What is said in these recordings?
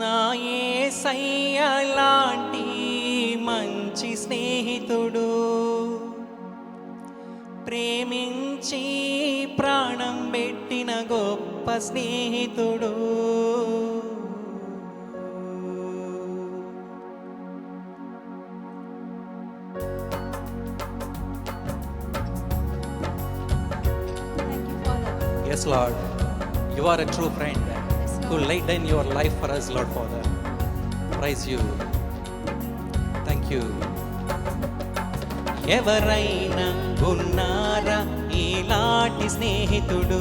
నాయే సయ్యలాంటి మంచి స్నేహితుడు. ప్రేమించి ప్రాణం పెట్టిన గొప్ప స్నేహితుడు. Yes Lord, you are a true friend who laid down your life for us, Lord Father. Praise you. Thank you. ఎవరైనా ఉన్నారా ఇలాంటి స్నేహితుడు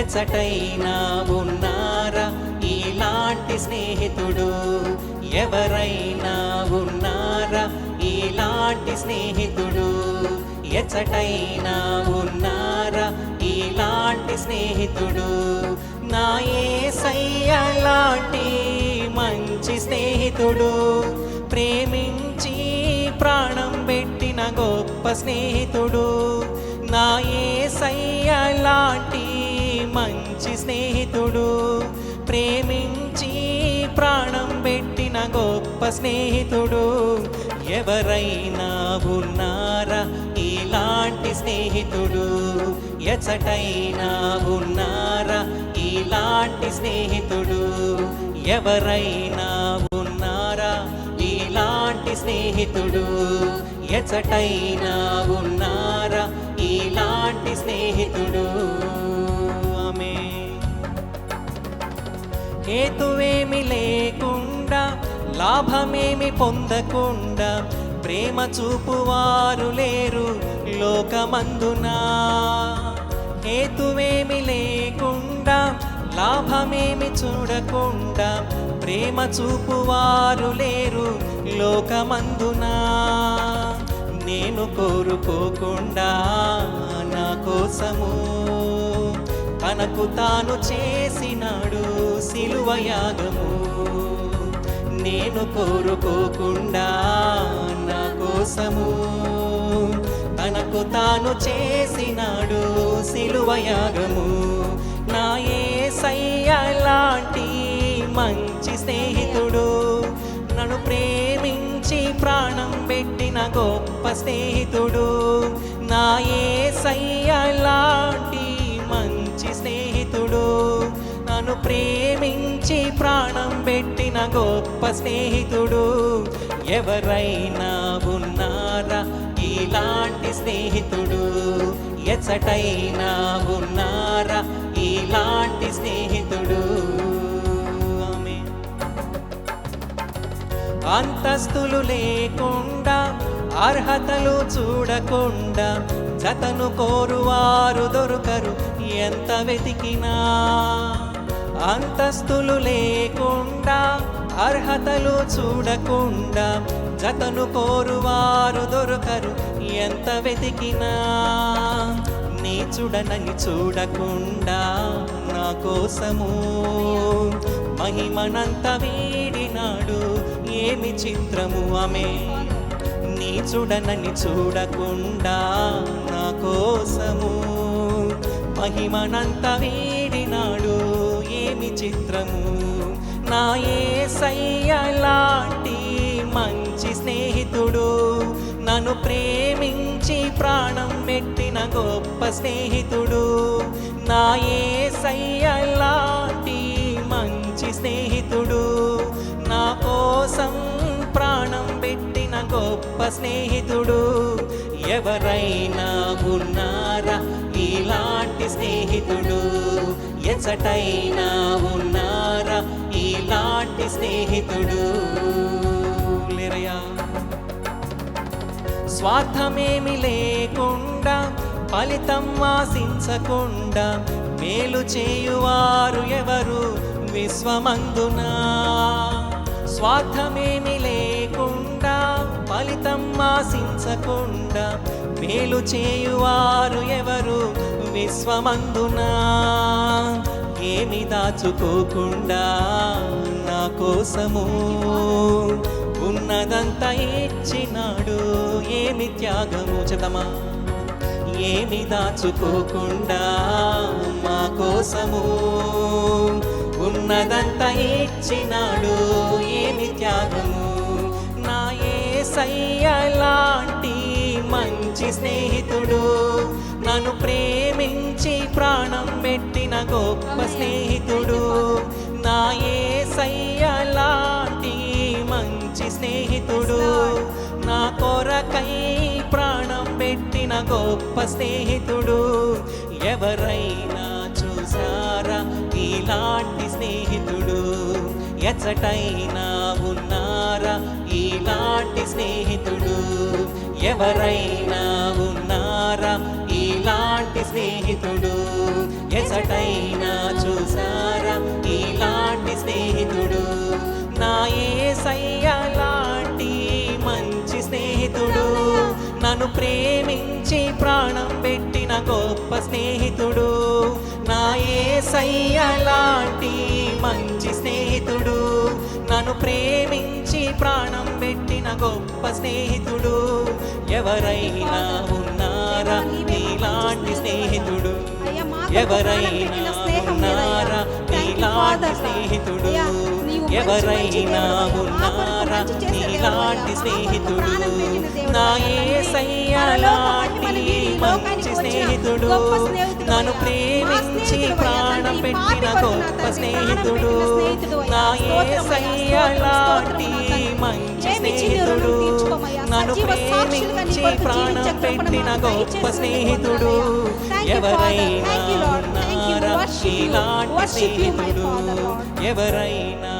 ఎచ్చటైనా ఉన్నారా ఇలాంటి స్నేహితుడు ఎవరైనా ఉన్నారా ఇలాంటి స్నేహితుడు ఎచ్చటైనా ఉన్నారా లాంటి స్నేహితుడు. నా ఏసయ్య లాంటి మంచి స్నేహితుడు. ప్రేమించి ప్రాణం పెట్టిన గొప్ప స్నేహితుడు. నా ఏసయ్య లాంటి మంచి స్నేహితుడు. ప్రేమించి ప్రాణం పెట్టిన గొప్ప స్నేహితుడు. ఎవరైనా ఉన్నారా ఇలాంటి స్నేహితుడు ఎచటైనా ఉన్నారా? ఇలాంటి స్నేహితుడు ఎవరైనా ఉన్నారా? ఇలాంటి స్నేహితుడు ఎచటైనా ఉన్నారా? ఇలాంటి స్నేహితుడు ఆమె. హేతువేమి లేకుండా లాభమేమి పొందకుండా ప్రేమ చూపువారు లేరు లోకమందునా? హేతువేమి లేకుండా లాభమేమి చూడకుండా ప్రేమ చూపువారు లేరు లోకమందునా? నేను కోరుకోకుండా నా కోసము తనకు తాను చేసినాడు సిలువయాగము నేను కోరుకోకుండా నా కోసము నాకు తాను చేసినాడు సిలువ యాగము. నా యేసయ్య లాంటి మంచి స్నేహితుడు. నన్ను ప్రేమించి ప్రాణం పెట్టిన గొప్ప స్నేహితుడు. నా యేసయ్య లాంటి మంచి స్నేహితుడు. నన్ను ప్రేమించి ప్రాణం పెట్టిన గొప్ప స్నేహితుడు. ఎవరైనా ఉన్నారా? ఇలాంటి స్నేహితుడు ఎచ్చటైనా ఉన్నారా? ఇలాంటి స్నేహితుడు. అంతస్తులు లేకుండా అర్హతలు చూడకుండా జతను కోరువారు దొరకరు ఎంత వెతికినా? అంతస్తులు లేకుండా అర్హతలు చూడకుండా జతను కోరువారు దొరకరు ఎంత వెతికినా నీ చూడనని చూడకుండా నా కోసము. మహిమనంత వీడినాడు ఏమి చిత్రము ఆమె నీ చూడనని చూడకుండా నా కోసము. మహిమనంత వీడినాడు ఏమి చిత్రము? నా యేసయ్య లాంటి మంచి స్నేహితుడు. నన్ను ప్రేమించి ప్రాణం పెట్టిన గొప్ప స్నేహితుడు. నా యేసయ్య లాంటి మంచి స్నేహితుడు. నా కోసం ప్రాణం పెట్టిన గొప్ప స్నేహితుడు. ఎవరైనా ఉన్నారా? ఇలాంటి స్నేహితుడు ఎచ్చటైనా ఉన్నారా? ఇలాంటి స్నేహితుడు లేరయ్యా. స్వార్థమేమి లేకుండా ఫలితం ఆశించకుండా మేలు చేయువారు ఎవరు? విశ్వమందునా? స్వార్థమేమి లేకుండా ఫలితం ఆశించకుండా మేలు చేయువారు ఎవరు? విశ్వమందునా? ఏమి దాచుకోకుండా నా కోసము? ఉన్నదంతా ఇచ్చినాడు ఏమి త్యాగము చదమా ఏమి దాచుకోకుండా మా కోసము? ఉన్నదంతా ఇచ్చినాడు ఏమి త్యాగము? నా ఏ సయ్యలా స్నేహితుడు. నన్ను ప్రేమించి ప్రాణం పెట్టిన గొప్ప స్నేహితుడు. నా ఏ లాంటి మంచి స్నేహితుడు. నా కొరకై ప్రాణం పెట్టిన గొప్ప స్నేహితుడు. ఎవరైనా చూసారా ఇలాంటి స్నేహితుడు? ఎచ్చటైనా ఉన్నారా ఇలాంటి స్నేహితుడు? ఎవరైనా ఉన్నారా? ఇలాంటి స్నేహితుడు ఎసటైనా చూసారా? ఇలాంటి స్నేహితుడు నా ఏసయ్య లాంటి మంచి స్నేహితుడు. నన్ను ప్రేమించి ప్రాణం పెట్టిన గొప్ప స్నేహితుడు. నా ఏసయ్య లాంటి మంచి స్నేహితుడు. నన్ను ప్రేమించి ప్రాణం పెట్టిన గొప్ప స్నేహితుడు. ఎవరైనా ఉన్నారా నీలాంటి స్నేహితుడు? ఎవరైనా. ఉన్నారా నీలాంటి. స్నేహితుడు? ఎవరైనా ఉన్నారా? నీలాంటి స్నేహితుడు. నా ఏసయ్య లాంటి మంచి స్నేహితుడు. నన్ను ప్రేమించి ప్రాణం పెట్టిన గొప్ప స్నేహితుడు. నా ఏసయ్య లాంటి మంచి స్నేహితుడు. నన్ను ప్రేమించి ప్రాణం పెట్టిన గొప్ప స్నేహితుడు. ఎవరైనా ఉన్నారా? ఇలాంటి స్నేహితుడు. ఎవరైనా